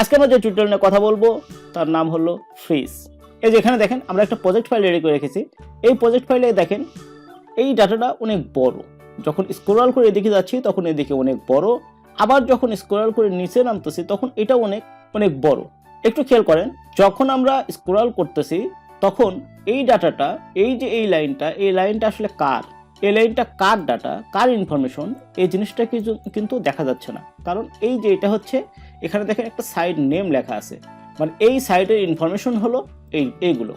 আজকে আমরা যে টিউটোরিয়াল নিয়ে কথা বলব, তার নাম হলো ফ্রিজ এই যে এখানে দেখেন, আমরা একটা প্রজেক্ট ফাইল রেডি করে রেখেছি। এই প্রজেক্ট ফাইলে দেখেন, এই ডাটাটা অনেক বড়। যখন স্ক্রল করে এদিকে যাচ্ছি, তখন এদিকে অনেক বড়। আবার যখন স্ক্রল করে নিচে নামতেছি, তখন এটা অনেক অনেক বড়। একটু খেয়াল করেন, যখন আমরা স্ক্রল করতেছি, তখন এই ডাটাটা, এই যে এই লাইনটা এই লাইনটা আসলে কার? এই লাইনটা কার ডাটা কার ইনফরমেশন এই জিনিসটা কিন্তু দেখা যাচ্ছে না। কারণ এই যে এটা হচ্ছে এখানে দেখেন একটা সাইড নেম লেখা আছে। মানে এই সাইডের ইনফরমেশন হলো এই, এইগুলো।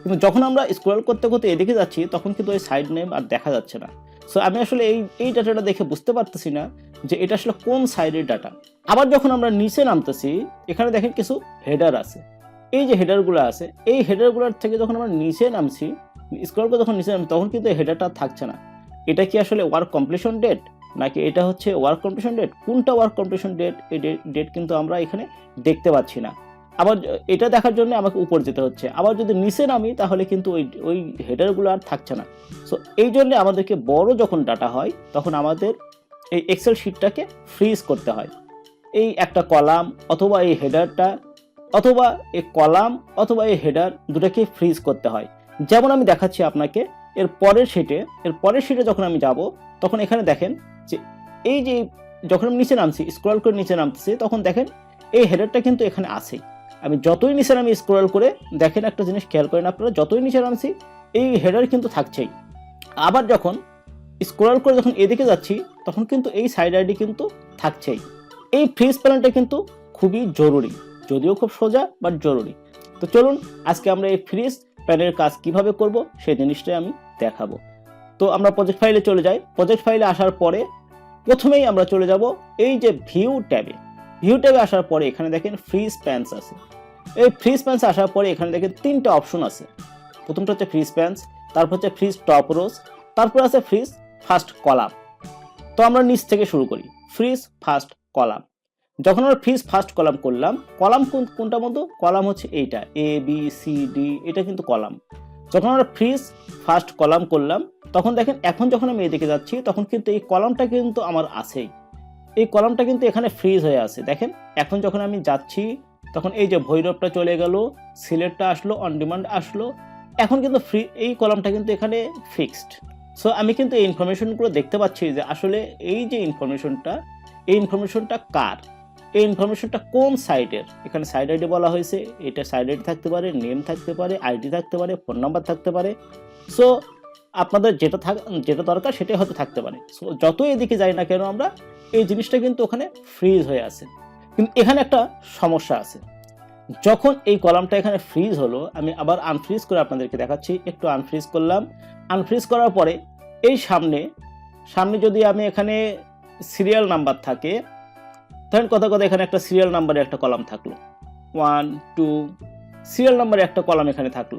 কিন্তু যখন আমরা স্ক্রল করতে করতে এদিকে যাচ্ছি, তখন কিন্তু ওই সাইড নেম আর দেখা যাচ্ছে না। সো আমি আসলে এই এই ডাটাটা দেখে বুঝতে পারতেছি না যে এটা আসলে কোন সাইডের ডাটা আবার যখন আমরা নিচে নামতেছি, এখানে দেখেন কিছু হেডার আছে। এই যে হেডারগুলো আছে, এই হেডারগুলোর থেকে যখন আমরা নিচে নামছি স্ক্রল করে যখন নিচে নামছি, তখন কিন্তু হেডারটা থাকছে না। এটা কি আসলে ওয়ার্ক কমপ্লিশন ডেট নাকি এটা হচ্ছে ওয়ার্ক কমপ্লিশন ডেট কোনটা ওয়ার্ক কমপ্লিশন ডেট এই ডেট কিন্তু আমরা এখানে দেখতে পাচ্ছি না। আবার এটা দেখার জন্য আমাকে উপর যেতে হচ্ছে। আবার যদি নিচে নামি, তাহলে কিন্তু ওই ওই হেডারগুলো আর থাকছে না। সো এই জন্য আমাদেরকে বড় যখন ডাটা হয়, তখন আমাদের এই এক্সেল শিটটাকে ফ্রিজ করতে হয়। এই একটা কলাম অথবা এই হেডারটা অথবা এই কলাম অথবা এই হেডার দুটাকে ফ্রিজ করতে হয়। যেমন আমি দেখাচ্ছি আপনাকে, এর পরের শিটে এর পরের শিটে যখন আমি যাব, তখন এখানে দেখেন যে এই যে যখন আমি নিচে নামছি স্ক্রল করে নিচে নামতেছি, তখন দেখেন এই হেডারটা কিন্তু এখানে আছেই আমি যতই নিচে নামি স্ক্রল করে দেখেন একটা জিনিস খেয়াল করেন আপনারা, যতই নিচে নামছি, এই হেডার কিন্তু থাকছেই। আবার যখন স্ক্রল করে যখন এদিকে যাচ্ছি, তখন কিন্তু এই সাইড আইডি কিন্তু থাকছেই। এই ফ্রিজ প্যানেলটা কিন্তু খুবই জরুরি, যদিও খুব সোজা বাট জরুরি। তো চলুন, আজকে আমরা এই ফ্রিজ প্যানেলের কাজ কীভাবে করব, সেই জিনিসটাই আমি দেখাবো। তো আমরা প্রজেক্ট ফাইলে চলে যাই। প্রজেক্ট ফাইলে আসার পরে প্রথমেই আমরা চলে যাব এই যে ভিউ ট্যাবে। ভিউ ট্যাবে আসার পরে এখানে দেখেন ফ্রিজ প্যান্স আছে। এই ফ্রিজ প্যান্স আসার পরে এখানে দেখেন তিনটা অপশন আছে। প্রথমটা হচ্ছে ফ্রিজ প্যান্স তারপর হচ্ছে ফ্রিজ টপ রোজ তারপর আছে ফ্রিজ ফার্স্ট কলাম তো আমরা নিচ থেকে শুরু করি ফ্রিজ ফার্স্ট কলাম যখন আমরা ফ্রিজ ফার্স্ট কলাম করলাম কলাম কোন- কোনটা মতো কলাম হচ্ছে এইটা এ বি সি ডি এটা কিন্তু কলাম যখন আমরা ফ্রিজ ফার্স্ট কলাম করলাম, তখন দেখেন এখন যখন আমি এদিকে যাচ্ছি, তখন কিন্তু এই কলামটা কিন্তু আমার আছেই। এই কলামটা কিন্তু এখানে ফ্রিজ হয়ে আছে। দেখেন, এখন যখন আমি যাচ্ছি, তখন এই যে ভৈরবটা চলে গেল, সিলেটটা আসলো অন ডিমান্ড আসলো, এখন কিন্তু ফ্রি এই কলামটা কিন্তু এখানে ফিক্সড সো আমি কিন্তু এই ইনফরমেশনগুলো দেখতে পাচ্ছি যে আসলে এই যে ইনফরমেশনটা এই ইনফরমেশনটা কার? এই ইনফরমেশনটা কোন সাইটের এখানে সাইড আইডি বলা হয়েছে, এটা সাইড আইডি থাকতে পারে নেম থাকতে পারে আইডি থাকতে পারে ফোন নাম্বার থাকতে পারে। সো আপনাদের যেটা থাক, যেটা দরকার সেটাই হয়তো থাকতে পারে। সো যত এদিকে যাই না কেন আমরা, এই জিনিসটা কিন্তু ওখানে ফ্রিজ হয়ে আছে। কিন্তু এখানে একটা সমস্যা আছে। যখন এই কলামটা এখানে ফ্রিজ হলো, আমি আবার আনফ্রিজ করে আপনাদেরকে দেখাচ্ছি, একটু আনফ্রিজ করলাম। আনফ্রিজ করার পরে, এই সামনে সামনে যদি আমি এখানে সিরিয়াল নাম্বার থাকে ধরেন কথা কথা এখানে একটা সিরিয়াল নাম্বারে একটা কলাম থাকল। ওয়ান টু সিরিয়াল নাম্বারে একটা কলাম এখানে থাকল।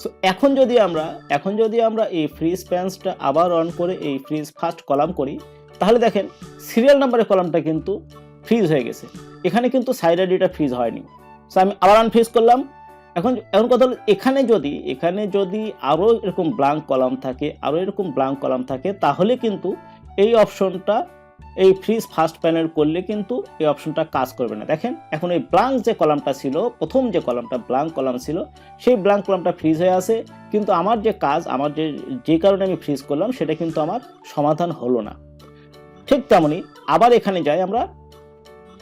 সো এখন যদি আমরা, এখন যদি আমরা এই ফ্রিজ প্যান্সটা আবার অন করে এই ফ্রিজ ফার্স্ট কলাম করি, তাহলে দেখেন সিরিয়াল নাম্বারের কলামটা কিন্তু ফ্রিজ হয়ে গেছে। এখানে কিন্তু সাইড আইডিটা ফ্রিজ হয়নি। সো আমি আবার আনফ্রিজ করলাম। এখন এখন কথা হলো এখানে যদি এখানে যদি আরও এরকম ব্লাঙ্ক কলাম থাকে, আরও এরকম ব্লাঙ্ক কলাম থাকে, তাহলে কিন্তু এই অপশনটা এই ফ্রিজ ফার্স্ট প্যানেল করলে কিন্তু এই অপশনটা কাজ করবে না। দেখেন, এখন এই ব্লাঙ্ক যে কলামটা ছিল, প্রথম যে কলামটা ব্লাঙ্ক কলাম ছিল, সেই ব্লাঙ্ক কলামটা ফ্রিজ হয়ে আছে। কিন্তু আমার যে কাজ, আমার যে যে কারণে আমি ফ্রিজ করলাম, সেটা কিন্তু আমার সমাধান হলো না। ঠিক তেমনই আবার এখানে যাই আমরা,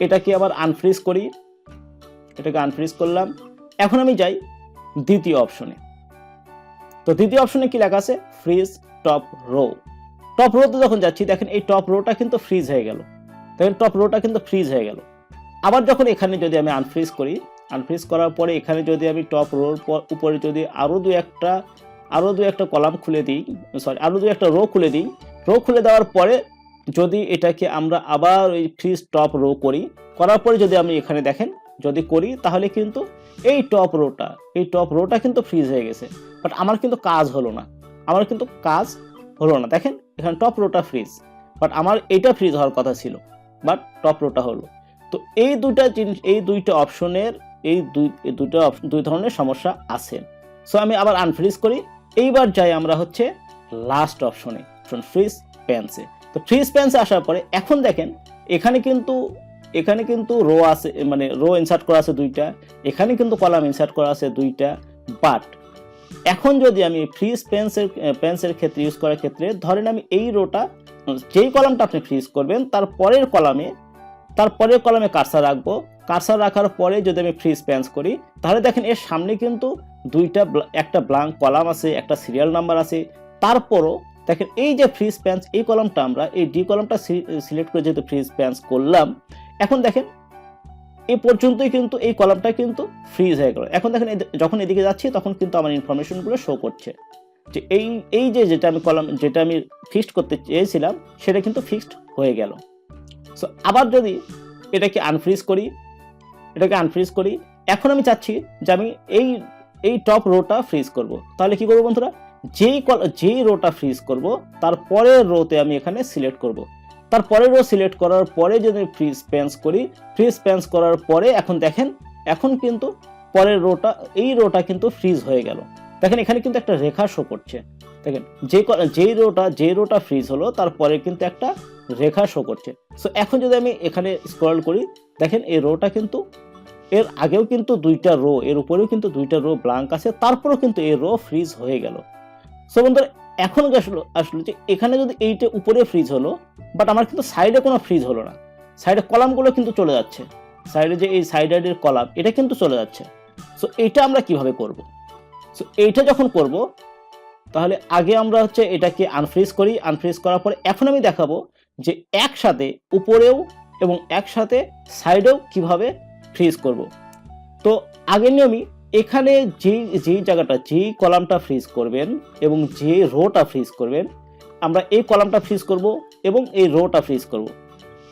এটাকে আবার আনফ্রিজ করি। এটাকে আনফ্রিজ করলাম। এখন আমি যাই দ্বিতীয় অপশনে তো দ্বিতীয় অপশনে কি লেখা আছে? ফ্রিজ টপ রো টপ রোতে যখন যাচ্ছি, দেখেন এই টপ রোটা কিন্তু ফ্রিজ হয়ে গেল। দেখেন টপ রোটা কিন্তু ফ্রিজ হয়ে গেল। আবার যখন এখানে যদি আমি আনফ্রিজ করি আনফ্রিজ করার পরে এখানে যদি আমি টপ রোর উপরে যদি আরও দু একটা আরও দু একটা কলাম খুলে দিই সরি আরও দু একটা রো খুলে দিই রো খুলে দেওয়ার পরে যদি এটাকে আমরা আবার ওই ফ্রিজ টপ রো করি, করার পরে যদি আমি এখানে দেখেন, যদি করি তাহলে কিন্তু এই টপ রোটা এই টপ রোটা কিন্তু ফ্রিজ হয়ে গেছে। বাট আমার কিন্তু কাজ হলো না। আমার কিন্তু কাজ হলো না। দেখেন এখানে টপ রোটা ফ্রিজ বাট আমার এইটা ফ্রিজ হওয়ার কথা ছিল বাট টপ রোটা হলো। তো এই দুটা জিনিস, এই দুইটা অপশনের, এই দুই অপ- দুই ধরনের সমস্যা আছে। সো আমি আবার আনফ্রিজ করি। এইবার যাই আমরা হচ্ছে লাস্ট অপশনে ফ্রিজ প্যান্সে তো ফ্রিজ প্যান্সে আসার পরে এখন দেখেন, এখানে কিন্তু এখানে কিন্তু রো আছে মানে রো ইনসার্ট করা আছে দুইটা, এখানে কিন্তু কলাম ইনসার্ট করা আছে দুইটা বাট এখন যদি আমি ফ্রিজ পেন্সের পেন্সের ক্ষেত্রে ইউজ করার ক্ষেত্রে, ধরেন আমি এই রোটা যেই কলামটা আপনি ফ্রিজ করবেন, তার পরের কলামে, তার পরের কলামে কারসার রাখব। কারসার রাখার পরে যদি আমি ফ্রিজ পেন্স করি, তাহলে দেখেন এর সামনে কিন্তু দুইটা একটা ব্লাঙ্ক কলাম আছে, একটা সিরিয়াল নাম্বার আছে। তারপরও দেখেন এই যে ফ্রিজ প্যান্স এই কলামটা আমরা, এই ডি কলামটা সিলেক্ট করে যেহেতু ফ্রিজ প্যান্স করলাম, এখন দেখেন এই পর্যন্তই কিন্তু এই কলামটা কিন্তু ফ্রিজ হয়ে গেল। এখন দেখেন যখন এদিকে যাচ্ছি, তখন কিন্তু আমার ইনফরমেশনগুলো শো করছে। যে এই এই যে যেটা আমি কলাম যেটা আমি ফিক্সড করতে চেয়েছিলাম, সেটা কিন্তু ফিক্সড হয়ে গেল। সো আবার যদি এটাকে আনফ্রিজ করি, এটাকে আনফ্রিজ করি, এখন আমি চাচ্ছি যে আমি এই এই টপ রোটা ফ্রিজ করব। তাহলে কি করব বন্ধুরা? যেই কল যেই রোটা ফ্রিজ করব তার পরের রোতে আমি এখানে সিলেক্ট করব। তার পরের রো সিলেক্ট করার পরে যদি আমি ফ্রিজ প্যান্স করি ফ্রিজ স্পেন্স করার পরে এখন দেখেন, এখন কিন্তু পরের রোটা এই রোটা কিন্তু ফ্রিজ হয়ে গেল। দেখেন এখানে কিন্তু একটা রেখা শো করছে। দেখেন, যে যেই রোটা যে রোটা ফ্রিজ হলো, তারপরে কিন্তু একটা রেখা শো করছে। সো এখন যদি আমি এখানে স্ক্রল করি, দেখেন এই রোটা কিন্তু, এর আগেও কিন্তু দুইটা রো এর উপরেও কিন্তু দুইটা রো ব্লাঙ্ক আছে, তারপরেও কিন্তু এই রো ফ্রিজ হয়ে গেল। সো বন্ধুরা এখন আসলো আসলো যে এখানে যদি এইটা উপরে ফ্রিজ হলো বাট আমার কিন্তু সাইডে কোনো ফ্রিজ হলো না। সাইডে কলামগুলো কিন্তু চলে যাচ্ছে। সাইডে যে এই সাইডের কলাম এটা কিন্তু চলে যাচ্ছে। সো এইটা আমরা কীভাবে করব? সো এইটা যখন করব, তাহলে আগে আমরা হচ্ছে এটাকে আনফ্রিজ করি। আনফ্রিজ করার পরে এখন আমি দেখাবো যে একসাথে উপরেও এবং একসাথে সাইডেও কীভাবে ফ্রিজ করব। তো আগের নিয়মই এখানে যেই যেই জায়গাটা যেই কলামটা ফ্রিজ করবেন এবং যে রোটা ফ্রিজ করবেন, আমরা এই কলামটা ফ্রিজ করব এবং এই রোটা ফ্রিজ করব।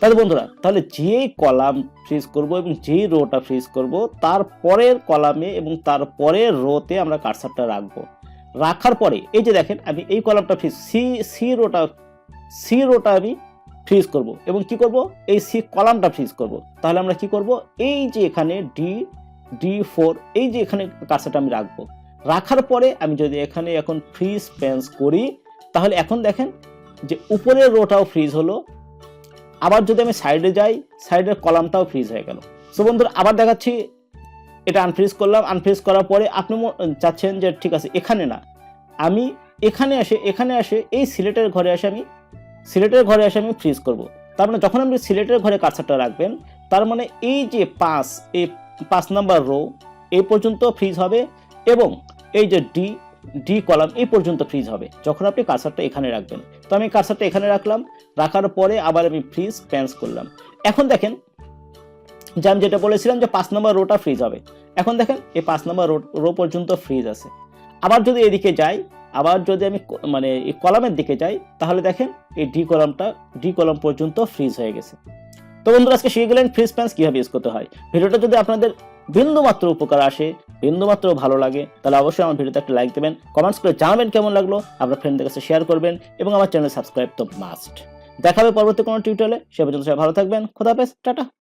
তাহলে বন্ধুরা, তাহলে যেই কলাম ফ্রিজ করব এবং যেই রোটা ফ্রিজ করব, তার পরের কলামে এবং তার পরের রোতে আমরা কারসারটা রাখব। রাখার পরে, এই যে দেখেন, আমি এই কলামটা ফ্রিজ সি সি রোটা সি রোটা আমি ফ্রিজ করব এবং কি করব? এই সি কলামটা ফ্রিজ করব। তাহলে আমরা কি করব? এই যে এখানে ডি ডি ফোর এই যে এখানে কার্সারটা আমি রাখব। রাখার পরে আমি যদি এখানে এখন ফ্রিজ পেন্স করি, তাহলে এখন দেখেন যে উপরের রোটাও ফ্রিজ হলো, আবার যদি আমি সাইডে যাই সাইডের কলামটাও ফ্রিজ হয়ে গেল। সো বন্ধুরা, আবার দেখাচ্ছি, এটা আনফ্রিজ করলাম আনফ্রিজ করার পরে আপনি চাচ্ছেন যে ঠিক আছে, এখানে না, আমি এখানে আসে এখানে আসে এই সিলেটের ঘরে আসে আমি, সিলেটের ঘরে এসে আমি ফ্রিজ করব। তার মানে যখন আপনি সিলেটের ঘরে কাছাটা রাখবেন, তার মানে এই যে পাঁচ, এই পাঁচ নাম্বার রো এই পর্যন্ত ফ্রিজ হবে এবং এই যে ডি ডি কলাম এই পর্যন্ত ফ্রিজ হবে। যখন আপনি কার্সারটা এখানে রাখবেন। তো আমি কার্সারটা এখানে রাখলাম, রাখার পরে আবার আমি ফ্রিজ প্যান্স করলাম। এখন দেখেন, যে আমি যেটা বলেছিলাম যে পাঁচ নম্বর রোটা ফ্রিজ হবে। এখন দেখেন, এই পাঁচ নম্বর রো রো পর্যন্ত ফ্রিজ আছে। আবার যদি এদিকে যাই, আবার যদি আমি মানে এই কলামের দিকে যাই, তাহলে দেখেন, এই ডি কলামটা ডি কলাম পর্যন্ত ফ্রিজ হয়ে গেছে। তো বন্ধুরা, আজকে শিখে গেলেন ফ্রিজ প্যান্স কীভাবে ইউজ করতে হয়। ভিডিওটা যদি আপনাদের বিন্দুমাত্র উপকার আসে, বিন্দুমাত্র ভালো লাগে, তাহলে অবশ্যই আমার ভিডিওতে একটা লাইক দেবেন কমেন্টস করে জানাবেন কেমন লাগল, আপনার ফ্রেন্ডদের কাছে শেয়ার করবেন, এবং আমার চ্যানেল সাবস্ক্রাইব তো মাস্ট দেখাবে পরবর্তী কোনো টিউটোরিয়ালে সে পর্যন্ত সবাই ভালো থাকবেন খোদাফেজ টাটা।